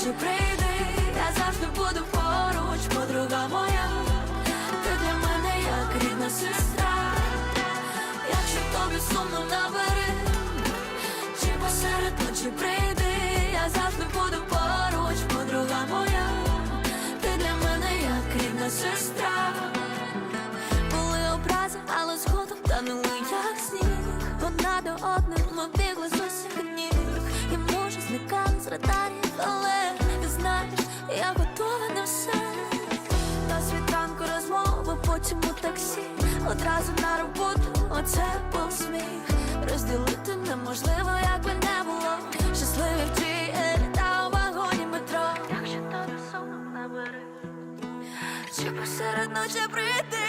ночі прийди, я завжди буду поруч, подруга моя, ти для мене як рідна сестра, якщо тобі сумно набери, чи посеред ночі прийди, я завжди буду поруч, подруга моя, ти для мене як рідна сестра. Були образи, але згодом танули як сніг. Одна до одної ми бігли з усіх ніг І може зникали з радарів, потім у таксі. Одразу на роботу, оце був сміх. Розділити неможливо, як би не було. Щасливі в твій та у вагоні метро. Якщо тобі сумно набери. Чи посеред ночі прийти,